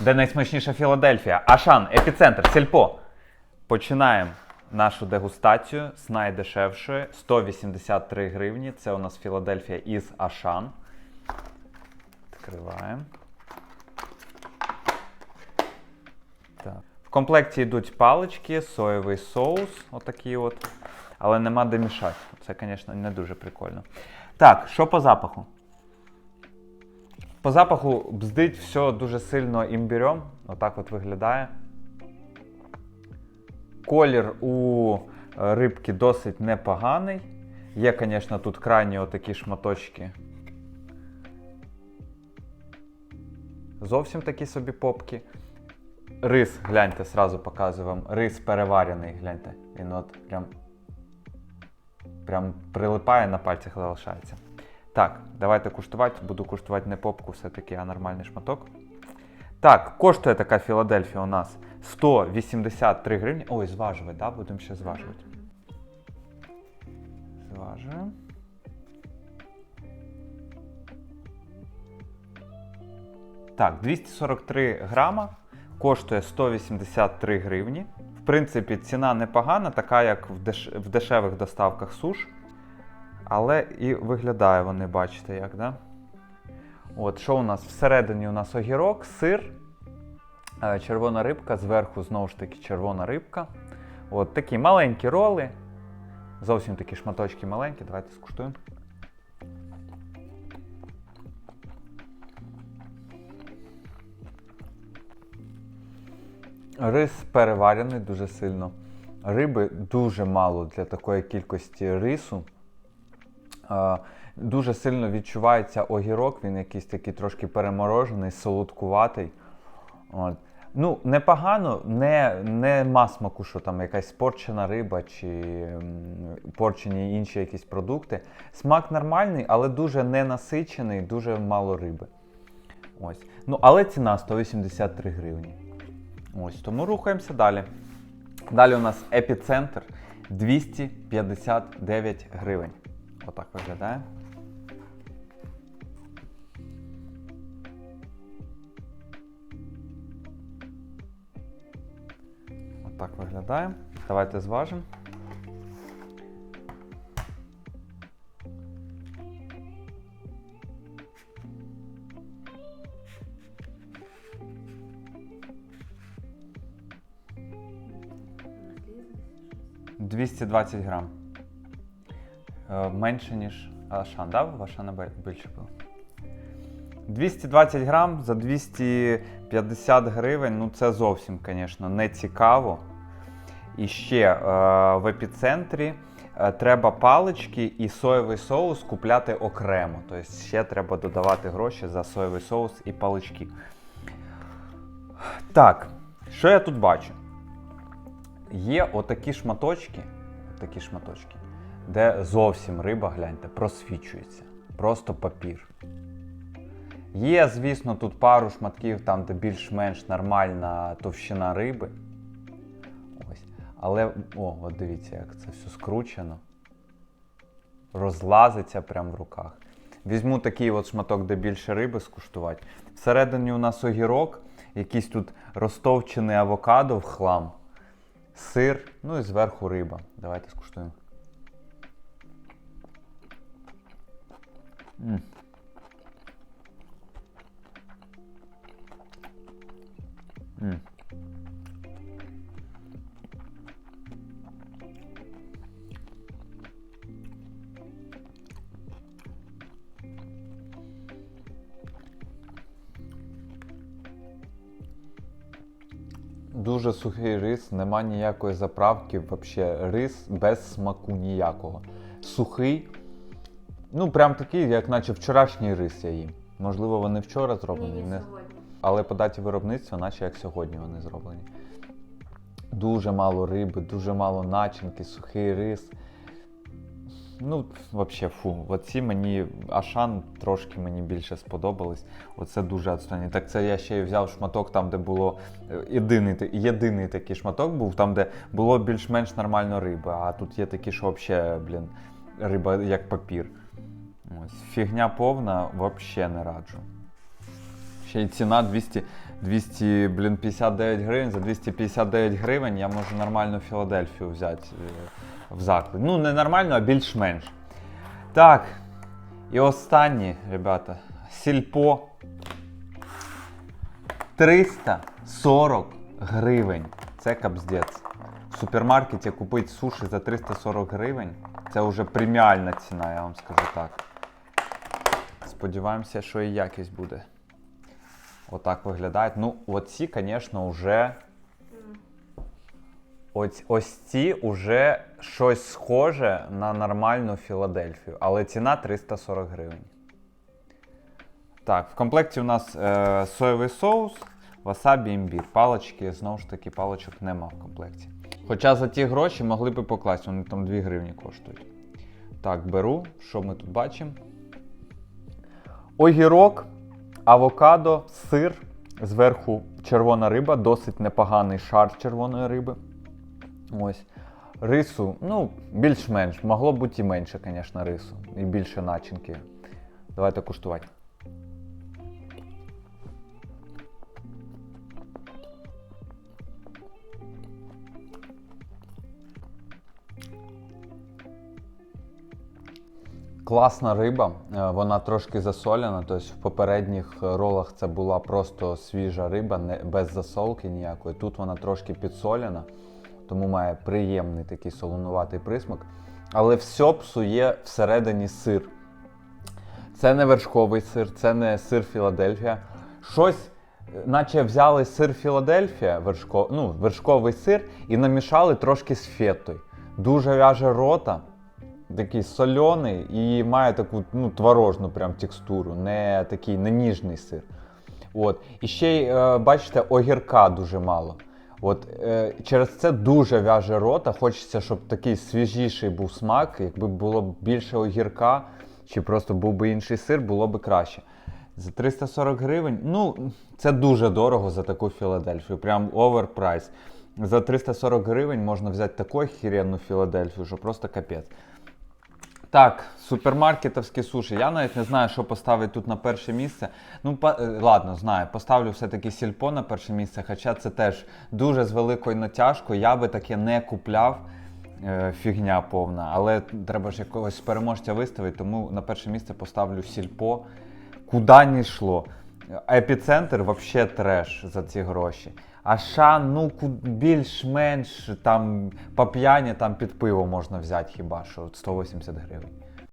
Де найсмачніша Філадельфія? Ашан, епіцентр, сільпо. Починаємо нашу дегустацію з найдешевшої 183 гривні. Це у нас Філадельфія із Ашан. Відкриваємо. Так. В комплекті йдуть палички, соєвий соус, отакий от. Але нема де мішати. Це, звісно, не дуже прикольно. Так, що по запаху? По запаху бздить все дуже сильно імбірем. Отак от виглядає. Колір у е, рибки досить непоганий. Є, звісно, тут крайні отакі шматочки. Зовсім такі собі попки. Рис, гляньте, сразу показую вам. Рис переварений, гляньте. Він от прям, прям прилипає на пальцях залишається. Так, давайте куштувати. Буду куштувати не попку, все-таки, а нормальний шматок. Так, коштує така Філадельфія у нас 183 гривні. Ой, зважувати, да? Будемо ще зважувати. Зважуємо. Так, 243 грама, коштує 183 гривні. В принципі, ціна непогана, така як в, деш... в дешевих доставках суш. Але і виглядає вони, бачите, як, да? От, що у нас? Всередині у нас огірок, сир, е, червона рибка, зверху знову ж таки червона рибка. От такі маленькі роли. Зовсім такі шматочки маленькі. Давайте скуштуємо. Рис переварений дуже сильно. Риби дуже мало для такої кількості рису. Дуже сильно відчувається огірок, він якийсь такий трошки переморожений, солодкуватий. От. Ну, непогано, не, не масмаку, що там якась порчена риба чи порчені інші якісь продукти. Смак нормальний, але дуже ненасичений, дуже мало риби. Ось. Ну, але ціна 183 гривні. Ось, тому рухаємося далі. Далі у нас епіцентр 259 гривень. Отак виглядає. Отак виглядає. Давайте зважимо. – 220 грам. Е, Менше, ніж Ашан, да? В Ашана більше було. 220 грам за 250 гривень. Ну це зовсім, звісно, не цікаво. І ще е, в епіцентрі е, треба палички і соєвий соус купляти окремо. Тобто ще треба додавати гроші за соєвий соус і палички. Так, що я тут бачу? Є отакі шматочки, такі шматочки, де зовсім риба, гляньте, просвічується. Просто папір. Є, звісно, тут пару шматків, там, де більш-менш нормальна товщина риби. Ось. Але, о, от дивіться, як це все скручено. Розлазиться прямо в руках. Візьму такий от шматок, де більше риби скуштувати. Всередині у нас огірок, якийсь тут розтовчений авокадо в хлам, сир, ну і зверху риба. Давайте скуштуємо. Дуже сухий рис, нема ніякої заправки, взагалі рис без смаку ніякого. Сухий, ну прям такий, як наче вчорашній рис я їм. Можливо, вони вчора зроблені, не... але по даті виробництва, наче як сьогодні вони зроблені. Дуже мало риби, дуже мало начинки, сухий рис. Ну, взагалі, фу. Оці мені Ашан трошки мені більше сподобались. Оце дуже відстані. Так це я ще й взяв шматок там, де було е, єдиний, єдиний такий шматок був, там, де було більш-менш нормально риби. А тут є такі, що взагалі, блін, риба як папір. Ось. Фігня повна, взагалі не раджу. Ще й ціна 200, 200, блін, 59 гривень. За 259 гривень я можу нормальну Філадельфію взяти е, в заклад. Ну, не нормально, а більш-менш. Так. І останнє, ребята. Сільпо. 340 гривень. Це капздець. В супермаркеті купити суші за 340 гривень. Це вже преміальна ціна, я вам скажу так. Сподіваємося, що і якість буде. Отак виглядають. Ну, оці, звісно, вже. Ось, ось ці вже щось схоже на нормальну Філадельфію, але ціна 340 гривень. Так, в комплекті у нас е, соєвий соус, васабі, імбір. Палочки, знову ж таки, палочок нема в комплекті. Хоча за ті гроші могли б і покласти, вони там 2 гривні коштують. Так, беру. Що ми тут бачимо? Огірок, авокадо, сир, зверху червона риба, досить непоганий шар червоної риби. Ось. Рису, ну, більш-менш. Могло бути і менше, звісно, рису. І більше начинки. Давайте куштувати. Класна риба, е, вона трошки засолена. Тобто в попередніх ролах це була просто свіжа риба, не, без засолки ніякої. Тут вона трошки підсолена, тому має приємний такий солонуватий присмак. Але все псує всередині сир. Це не вершковий сир, це не сир Філадельфія. Щось, е, наче взяли сир Філадельфія, вершко, ну, вершковий сир, і намішали трошки з фетою. Дуже в'яже рота такий соляний і має таку ну, творожну прям текстуру, не такий не ніжний сир. От. І ще й, е, бачите, огірка дуже мало. От, е, через це дуже в'яже рота. Хочеться, щоб такий свіжіший був смак, якби було більше огірка, чи просто був би інший сир, було б краще. За 340 гривень, ну, це дуже дорого за таку Філадельфію. Прям оверпрайс. За 340 гривень можна взяти таку хіренну Філадельфію, що просто капець. Так, супермаркетовські суші. Я навіть не знаю, що поставити тут на перше місце. Ну, па- е, ладно, знаю, поставлю все-таки сільпо на перше місце, хоча це теж дуже з великою натяжкою. Я би таке не купляв. Е, Фігня повна, але треба ж якогось переможця виставити, тому на перше місце поставлю сільпо. Куди не йшло. Епіцентр взагалі треш за ці гроші. А ша, ну більш-менш там по п'яні там під пиво можна взяти хіба що 180 гривень.